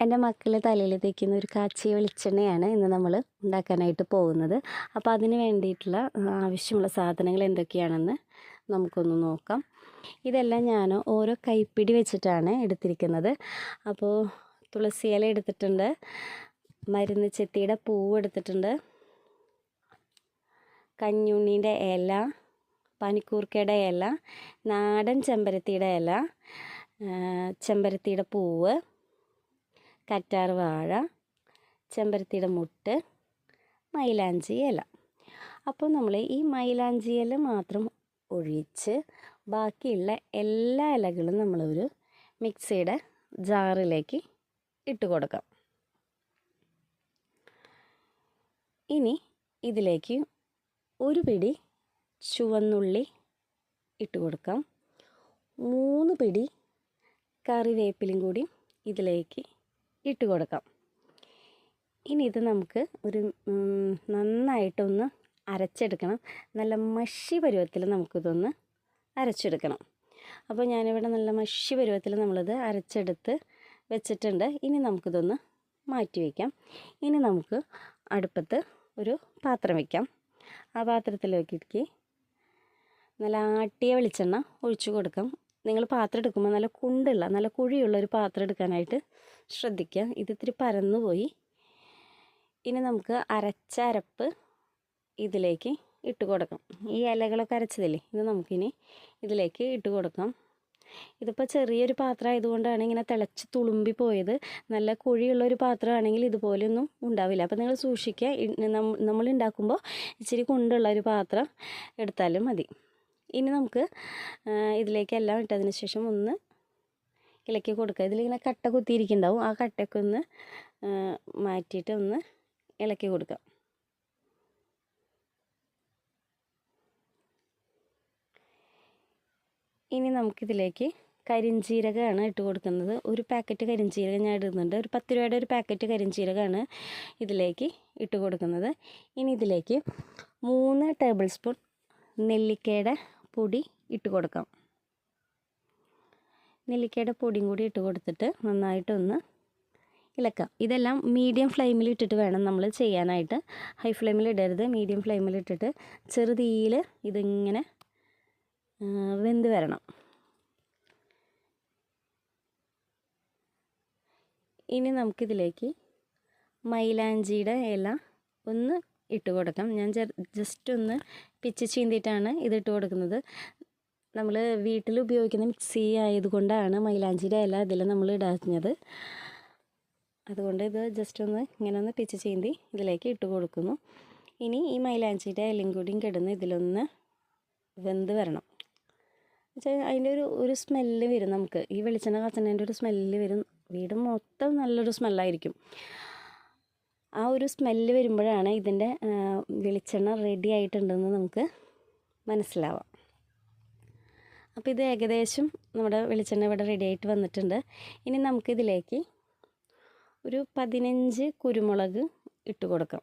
എന്റെ മക്കളെ തലയിൽ തേക്കുന്ന ഒരു കാച്ചിയ വെളിച്ചെണ്ണയാണ് ഇന്ന് നമ്മൾ ഉണ്ടാക്കാനായിട്ട് പോകുന്നത്. അപ്പോൾ അതിന് വേണ്ടിയിട്ടുള്ള ആവശ്യമുള്ള സാധനങ്ങൾ എന്തൊക്കെയാണെന്ന് നമുക്കൊന്ന് നോക്കാം. ഇതെല്ലാം ഞാൻ ഓരോ കൈപ്പിടി വെച്ചിട്ടാണ് എടുത്തിരിക്കുന്നത്. അപ്പോൾ തുളസി ഇല എടുത്തിട്ടുണ്ട് മരുന്ന് ചെത്തിയുടെ പൂവ് എടുത്തിട്ടുണ്ട് കഞ്ഞുണ്ണീന്റെ ഇല പനിക്കൂർക്കയുടെ ഇല നാടൻ ചെമ്പരത്തിയുടെ ഇല ചെമ്പരത്തിയുടെ പൂവ് കറ്റാർ വാഴ ചെമ്പരത്തിയുടെ മുട്ട് മൈലാഞ്ചി ഇല. അപ്പോൾ നമ്മൾ ഈ മൈലാഞ്ചി ഇല മാത്രം ഒഴിച്ച് ബാക്കിയുള്ള എല്ലാ ഇലകളും നമ്മളൊരു മിക്സിയുടെ ജാറിലേക്ക് ഇട്ട് കൊടുക്കാം. ഇനി ഇതിലേക്ക് ഒരു പിടി ചുവന്നുള്ളി ഇട്ട് കൊടുക്കാം. മൂന്ന് പിടി കറിവേപ്പിലും കൂടി ഇതിലേക്ക് ഇട്ട് കൊടുക്കാം. ഇനി ഇത് നമുക്ക് ഒരു നന്നായിട്ടൊന്ന് അരച്ചെടുക്കണം. നല്ല മഷി പരുവത്തിൽ നമുക്കിതൊന്ന് അരച്ചെടുക്കണം. അപ്പോൾ ഞാനിവിടെ നല്ല മഷി പരുവത്തിൽ നമ്മളിത് അരച്ചെടുത്ത് വെച്ചിട്ടുണ്ട്. ഇനി നമുക്കിതൊന്ന് മാറ്റി വയ്ക്കാം. ഇനി നമുക്ക് അടുപ്പത്ത് ഒരു പാത്രം വയ്ക്കാം. ആ പാത്രത്തിലേക്ക് നല്ല ആട്ടിയ വെളിച്ചെണ്ണ ഒഴിച്ചു കൊടുക്കാം. നിങ്ങൾ പാത്രം എടുക്കുമ്പോൾ നല്ല കുണ്ടുള്ള നല്ല കുഴിയുള്ള ഒരു പാത്രം എടുക്കാനായിട്ട് ശ്രദ്ധിക്കുക ഇത് ഇത്തിരി പരന്നു പോയി. ഇനി നമുക്ക് അരച്ച അരപ്പ് ഇതിലേക്ക് ഇട്ട് കൊടുക്കാം. ഈ ഇലകളൊക്കെ അരച്ചതില്ലേ ഇത് നമുക്കിനി ഇതിലേക്ക് ഇട്ട് കൊടുക്കാം. ഇതിപ്പോൾ ചെറിയൊരു പാത്രം ആയതുകൊണ്ടാണ് ഇങ്ങനെ തിളച്ച് തുളുമ്പി പോയത്. നല്ല കുഴിയുള്ള ഒരു പാത്രമാണെങ്കിൽ ഇതുപോലെയൊന്നും ഉണ്ടാവില്ല. അപ്പോൾ നിങ്ങൾ സൂക്ഷിക്കുക നമ്മൾ ഉണ്ടാക്കുമ്പോൾ ഇച്ചിരി കുണ്ടുള്ള ഒരു പാത്രം എടുത്താലും മതി. ഇനി നമുക്ക് ഇതിലേക്ക് എല്ലാം ഇട്ടതിന് ശേഷം ഒന്ന് ഇളക്കി കൊടുക്കുക. ഇതിലിങ്ങനെ കട്ട കുത്തിയിരിക്കുന്നുണ്ടാവും. ആ കട്ടയൊക്കെ ഒന്ന് മാറ്റിയിട്ട് ഒന്ന് ഇളക്കി കൊടുക്കുക. ഇനി നമുക്കിതിലേക്ക് കരിഞ്ജീരകമാണ് ഇട്ട് കൊടുക്കുന്നത്. ഒരു പാക്കറ്റ് കരിഞ്ജീരകം ഞാൻ ഇടുന്നുണ്ട്. ഒരു പത്ത് രൂപയുടെ ഒരു പാക്കറ്റ് കരിഞ്ജീരകമാണ് ഇതിലേക്ക് ഇട്ട് കൊടുക്കുന്നത്. ഇനി ഇതിലേക്ക് മൂന്ന് ടേബിൾ സ്പൂൺ നെല്ലിക്കയുടെ പൊടി ഇട്ട് കൊടുക്കാം. നെല്ലിക്കയുടെ പൊടിയും കൂടി ഇട്ട് കൊടുത്തിട്ട് നന്നായിട്ടൊന്ന് ഇളക്കാം. ഇതെല്ലാം മീഡിയം ഫ്ലെയിമിൽ ഇട്ടിട്ട് വേണം നമ്മൾ ചെയ്യാനായിട്ട്. ഹൈ ഫ്ലെയിമിൽ ഇടരുത്. മീഡിയം ഫ്ലെയിമിൽ ഇട്ടിട്ട് ചെറുതീയിൽ ഇതിങ്ങനെ വെന്ത് വരണം. ഇനി നമുക്കിതിലേക്ക് മൈലാഞ്ചിയുടെ ഇല ഒന്ന് ഇട്ട് കൊടുക്കാം. ഞാൻ ജസ്റ്റ് ഒന്ന് പിച്ച് ചീന്തിയിട്ടാണ് ഇത് ഇട്ട് കൊടുക്കുന്നത്. നമ്മൾ വീട്ടിൽ ഉപയോഗിക്കുന്ന മിക്സി ആയതുകൊണ്ടാണ് മൈലാഞ്ചിയുടെ ഇല ഇതിൽ നമ്മൾ ഇടാഞ്ഞത്. അതുകൊണ്ട് ഇത് ജസ്റ്റ് ഒന്ന് ഇങ്ങനെ ഒന്ന് പിച്ച് ചീന്തി ഇതിലേക്ക് ഇട്ട് കൊടുക്കുന്നു. ഇനി ഈ മൈലാഞ്ചിയുടെ ഇലയും കൂടിയും കിടന്ന് ഇതിലൊന്ന് വെന്ത് വരണം. വെച്ചാൽ അതിന്റെ ഒരു ഒരു സ്മെല്ല് വരും നമുക്ക്. ഈ വെളിച്ചെണ്ണ കത്തുന്നതിന്റെ ഒരു സ്മെല്ല് വരും. വീട് മൊത്തം നല്ലൊരു സ്മെല്ലായിരിക്കും. ആ ഒരു സ്മെല്ല് വരുമ്പോഴാണ് ഇതിന്റെ വെളിച്ചെണ്ണ റെഡി ആയിട്ടുണ്ടെന്ന് നമുക്ക് മനസ്സിലാവാം. അപ്പോൾ ഇത് ഏകദേശം നമ്മുടെ വെളിച്ചെണ്ണ ഇവിടെ റെഡി ആയിട്ട് വന്നിട്ടുണ്ട്. ഇനി നമുക്കിതിലേക്ക് ഒരു പതിനഞ്ച് കുരുമുളക് ഇട്ട് കൊടുക്കാം.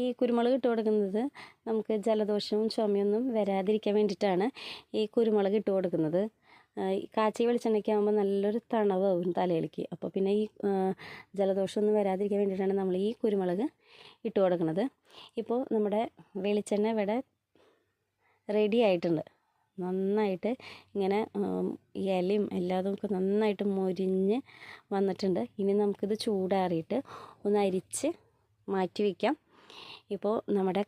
ഈ കുരുമുളക് ഇട്ട് കൊടുക്കുന്നത് നമുക്ക് ജലദോഷവും ചുമയൊന്നും വരാതിരിക്കാൻ വേണ്ടിയിട്ടാണ് ഈ കുരുമുളക് ഇട്ട് കൊടുക്കുന്നത്. കാച്ചിയ വെളിച്ചെണ്ണയ്ക്ക് ആകുമ്പോൾ നല്ലൊരു തണവാകും തലയിലേക്ക്. അപ്പോൾ പിന്നെ ഈ ജലദോഷം ജലദോഷമൊന്നും വരാതിരിക്കാൻ വേണ്ടിയിട്ടാണ് നമ്മൾ ഈ കുരുമുളക് ഇട്ട് കൊടുക്കുന്നത് ഇപ്പോൾ നമ്മുടെ വെളിച്ചെണ്ണ ഇവിടെ റെഡി ആയിട്ടുണ്ട്. നന്നായിട്ട് ഇങ്ങനെ ഇലയും എല്ലാതും ഒക്കെ നന്നായിട്ട് മൊരിഞ്ഞ് വന്നിട്ടുണ്ട്. ഇനി നമുക്കിത് ചൂടാറിയിട്ട് ഒന്ന് അരിച്ച് മാറ്റി വയ്ക്കാം ഇപ്പോൾ നമ്മുടെ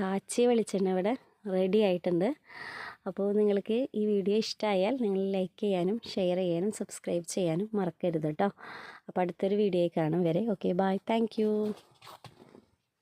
കാച്ചിയ വെളിച്ചെണ്ണ ഇവിടെ റെഡി ആയിട്ടുണ്ട്. അപ്പോൾ നിങ്ങൾക്ക് ഈ വീഡിയോ ഇഷ്ടമായാൽ നിങ്ങൾ ലൈക്ക് ചെയ്യാനും ഷെയർ ചെയ്യാനും സബ്സ്ക്രൈബ് ചെയ്യാനും മറക്കരുത് കേട്ടോ. അപ്പോൾ അടുത്തൊരു വീഡിയോ കാണും വരെ. Okay bye thank